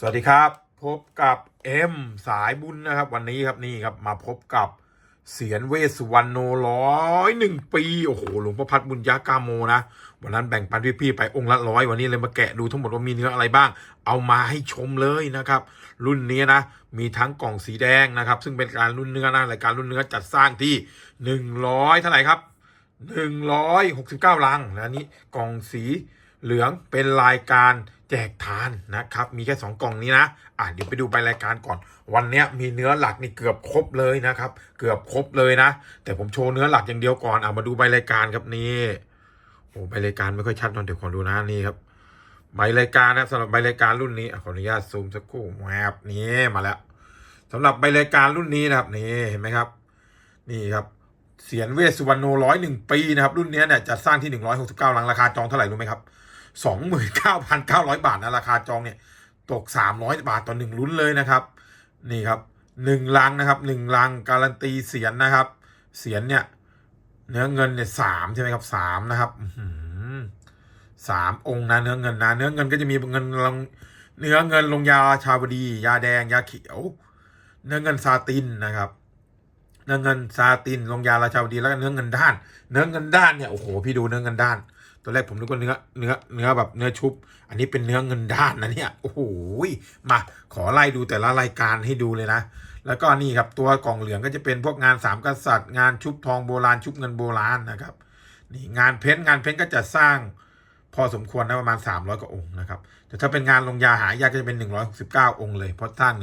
สวัสดีครับ พบกับเอ็มสายบุญนะครับ วันนี้ครับนี่ครับมาพบกับเสียนเวสุวรรณโนร้อยหนึ่งปีโอ้โหหลวงพ่อพัดบุญยากาโมนะวันนั้นแบ่งปันพี่ๆไปองค์ละร้อยวันนี้เลยมาแกะดูทั้งหมดว่ามีเนื้ออะไรบ้าง เอามาให้ชมเลยนะครับ รุ่นนี้นะมีทั้งกล่องสีแดงนะครับ ซึ่งเป็นการรุ่นเนื้อนะรายการรุ่นเนื้อจัดสร้างที่หนึ่งร้อยเท่าไหร่ครับหนึ่งร้อยหกสิบเก้าลังและนี้กล่องสี เหลืองเป็นรายการแจกทานนะครับ มีแค่สองกล่องนี้นะ อะเดี๋ยวไปดูใบรายการก่อน วันนี้มีเนื้อหลักนี่เกือบครบเลยนะครับ เกือบครบเลยนะ แต่ผมโชว์เนื้อหลักอย่างเดียวก่อนอะมาดูใบรายการครับนี่โอ้ใบรายการไม่ค่อยชัดนอนเดี๋ยวขอดูนะนี่ครับใบรายการนะสำหรับใบรายการรุ่นนี้ขออนุญาตซูมสักครู่แวบนี่มาแล้วสำหรับใบรายการรุ่นนี้นะครับนี่เห็นไหมครับ นี่ครับเสียนเวสสุวรรณโนร้อยหนึ่งปีนะครับ รุ่นนี้เนี่ยจะสร้างที่หนึ่งร้อยหกสิบเก้าลังราคาจองเท่าไหร่รู้ไหมครับ สองหมื่นเก้าพันเก้าร้อยบาทนะราคาจองเนี่ยตกสามร้อยบาทต่อหนึ่งลุ้นเลยนะครับ นี่ครับหนึ่งลังนะครับหนึ่งลังการันตีเสียนนะครับ เสียนเนี่ยเนื้อเงินเนี่ยสามใช่ไหมครับสามนะครับสามองค์นะเนื้อเงินนะเนื้อเงินก็จะมีเงินลงเนื้อเงินลงยาชาวดี ยาแดงยาเขียว เนื้อเงินซาตินนะครับ เนื้อเงินซาตินลงยาราชาวดีแล้วก็เนื้อเงินด้าน เนื้อเงินด้านเนี่ยโอ้โหพี่ดูเนื้อเงินด้าน ตอนแรกผมนึกว่าเนื้อเนื้อเนื้อแบบเนื้อชุบ อันนี้เป็นเนื้อเงินด้านนะเนี่ยโอ้โหมาขอไล่ดูแต่ละรายการให้ดูเลยนะ แล้วก็นี่ครับตัวกล่องเหลืองก็จะเป็นพวกงานสามกษัตริย์ งานชุบทองโบราณชุบเงินโบราณนะครับนี่งานเพ้นงานเพ้นก็จะสร้างพอสมควรนะประมาณ 300กว่าองค์นะครับ แต่ถ้าเป็นงานลงยาหายากก็จะเป็น 169 องค์เลยเพราะสร้าง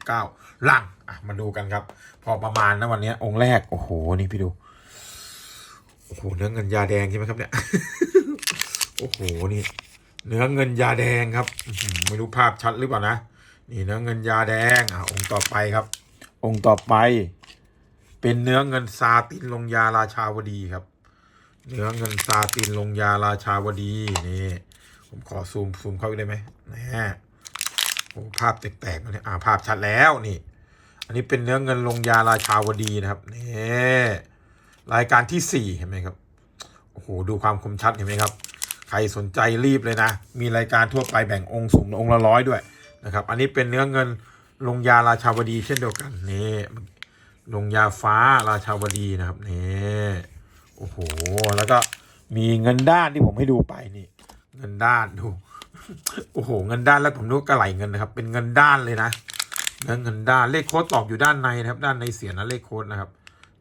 169 ลังอะมาดูกันครับ พอประมาณนะวันนี้องค์แรก โอ้โห นี่พี่ดู โอ้โหเนื้อเงินยาแดงใช่ไหมครับเนี่ย โอ้โหนี่ เนื้อเงินยาแดงครับอื้อหือไม่รู้ภาพชัดหรือเปล่านะนี่เนื้อเงินยาแดงอะองค์ต่อไปครับ องค์ต่อไป เป็นเนื้อเงินซาตินลงยาราชาวดีครับ เนื้อเงินซาตินลงยาราชาวดีนี่ผมขอซูมซูมเข้าไปได้ไหมนะโอ้ภาพแตกๆมาเนี่ยอ่าภาพชัดแล้วนี่ อันนี้เป็นเนื้อเงินลงยาราชาวดีนะครับนี่ รายการที่สี่เห็นไหมครับ โอ้โห ดูความคมชัดเห็นไหมครับ ใครสนใจรีบเลยนะ มีรายการทั่วไปแบ่งองค์สุ่มองค์ละร้อยด้วยนะครับ อันนี้เป็นเนื้อเงินลงยาราชาวดีเช่นเดียวกันนี่ลงยาฟ้าราชาวดีนะครับนี่โอ้โห แล้วก็มีเงินด้านที่ผมให้ดูไปนี่ เงินด้านดู โอ้โห เงินด้านแล้วผมนึกกระไหลเงินนะครับ เป็นเงินด้านเลยนะเงินเงินด้านเลขโค้ดตอกอยู่ด้านในนะครับ ด้านในเสียนะเลขโค้ดนะครับ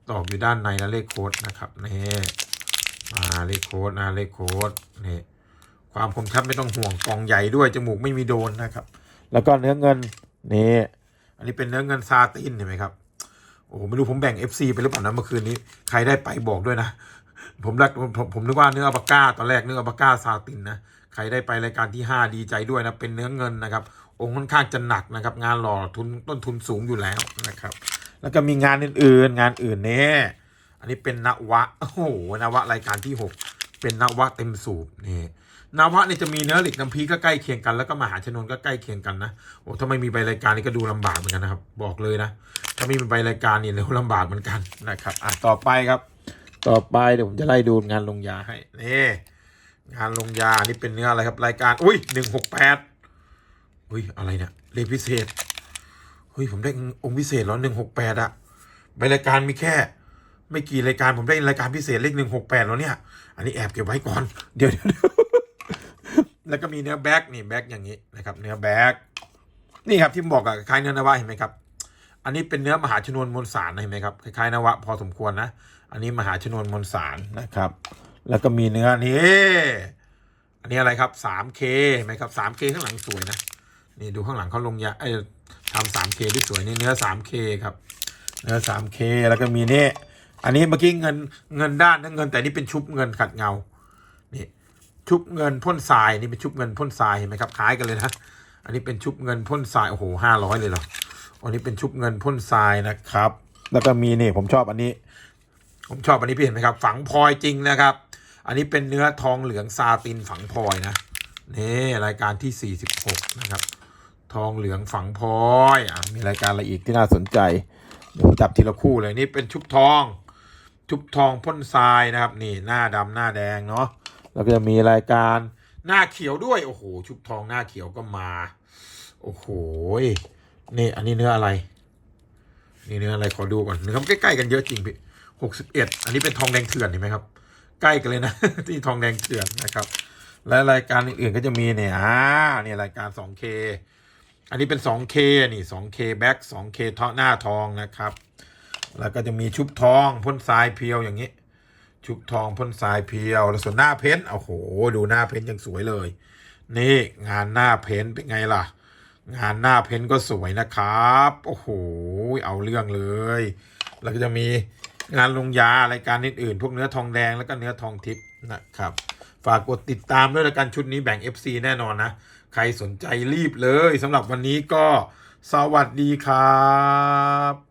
ตอกอยู่ด้านในนะเลขโค้ดนะครับนี่มาเลขโค้ดนะเลขโค้ดนี่ความคมชัดไม่ต้องห่วงกองใหญ่ด้วยจมูกไม่มีโดนนะครับ แล้วก็เนื้อเงินนี่อันนี้เป็นเนื้อเงินซาตินเห็นไหมครับโอ้ไม่รู้ผมแบ่ง FC ไปหรือเปล่านะเมื่อคืนนี้ใครได้ไปบอกด้วยนะผมรักผมผมนึกว่าเนื้ออัลปาก้าตอนแรกเนื้ออัลปาก้าซาตินนะใครได้ไปรายการที่ 5 ดีใจด้วยนะเป็นเนื้อเงินนะครับ องค์ค่อนข้างจะหนักนะครับ งานหล่อทุนต้นทุนสูงอยู่แล้วนะครับ แล้วก็มีงานอื่นๆ งานอื่นเนี่ยอันนี้เป็นนวะโอ้โหนวะรายการที่ 6 เป็นนวะเต็มสูบนี่นวะเนี่ยจะมีเนื้อหล็กน้ำพีก็ใกล้เคียงกันแล้วก็มหาชนนก็ใกล้เคียงกันนะโอ้ถ้าไม่มีใบรายการนี่ก็ดูลำบากเหมือนกันนะครับ บอกเลยนะ ถ้าไม่มีใบรายการนี่เร็วลำบากเหมือนกันนะครับอะต่อไปครับ ต่อไปเดี๋ยวผมจะไล่ดูงานลงยาให้นี่งานลงยานี่เป็นเนื้ออะไรครับรายการ อุ้ยหนึ่งหกแปดอุ้ยอะไรเนี่ยเลขพิเศษ เฮ้ยผมได้องค์พิเศษแล้วหนึ่งหกแปดอะใบรายการมีแค่ ไม่กี่รายการผมได้รายการพิเศษเลขหนึ่งหกแปดแล้วเนี่ย อันนี้แอบเก็บไว้ก่อน เดี๋ยวเดี๋ยวแล้วก็มีเนื้อแบ็กนี่แบ็กอย่างนี้นะครับเนื้อแบ็กนี่ครับที่ผมบอกอะคล้ายเนื้อนวะเห็นไหมครับ อันนี้เป็นเนื้อมหาชนวนมวลสารเห็นไหมครับคล้ายๆนวะพอสมควรนะ อันนี้มหาชนวนมวลสารนะครับ แล้วก็มีเนื้อนี้อันนี้อะไรครับ 3K เห็นไหมครับ 3K ข้างหลังสวยนะนี่ดูข้างหลังเขาลงยาเอ้ ทำ 3K ที่สวยนี่เนื้อ 3K ครับ เนื้อ 3K แล้วก็มีนี่อันนี้เมื่อกี้เงินเงินด้านนะเงินแต่นี่เป็นชุบเงินขัดเงา นี่ชุบเงินพ่นทรายนี่เป็นชุบเงินพ่นทรายเห็นไหมครับคล้ายกันเลยนะ อันนี้เป็นชุบเงินพ่นทรายโอ้โหห้าร้อยเลยเหรอ อันนี้เป็นชุบเงินพ่นทรายนะครับ แล้วก็มีนี่ผมชอบอันนี้ ผมชอบอันนี้พี่เห็นไหมครับ ฝังพลอยจริงนะครับ อันนี้เป็นเนื้อทองเหลืองซาตินฝังพลอยนะนี่รายการที่ 46 นะครับ ทองเหลืองฝังพลอยอมีรายการอะไรอีกที่น่าสนใจมีจับทีละคู่เลยนี่เป็นชุบทอง ชุบทองพ่นทรายนะครับ นี่หน้าดำหน้าแดงเนาะแล้วก็จะมีรายการหน้าเขียวด้วยโอ้โหชุบทองหน้าเขียวก็มา โอ้โหนี่อันนี้เนื้ออะไร นี่เนื้ออะไรขอดูก่อนเนื้อมันใกล้ๆกันเยอะจริงพี่หกสิบเอ็ดอันนี้เป็นทองแดงเถื่อนเห็นไหมครับ ใกล้กันเลยนะ ที่ทองแดงเถื่อนนะครับ และรายการอื่นๆก็จะมีเนี่ยอ่าเนี่ยรายการ 2K อันนี้เป็น 2K นี่ 2K back 2K ทอหน้าทองนะครับ แล้วก็จะมีชุบทองพ่นทรายเพียวอย่างนี้ ชุบทองพ่นทรายเพียว แล้วส่วนหน้าเพ้นโอ้โห ดูหน้าเพ้นยังสวยเลย นี่งานหน้าเพ้นเป็นไงล่ะ งานหน้าเพ้นก็สวยนะครับ โอ้โห เอาเรื่องเลย แล้วก็จะมีงานลงยารายการอื่นๆ พวกเนื้อทองแดงแล้วก็เนื้อทองทิพย์นะครับ ฝากกดติดตามด้วยรายการชุดนี้แบ่ง FC แน่นอนนะ ใครสนใจรีบเลยสำหรับวันนี้ก็สวัสดีครับ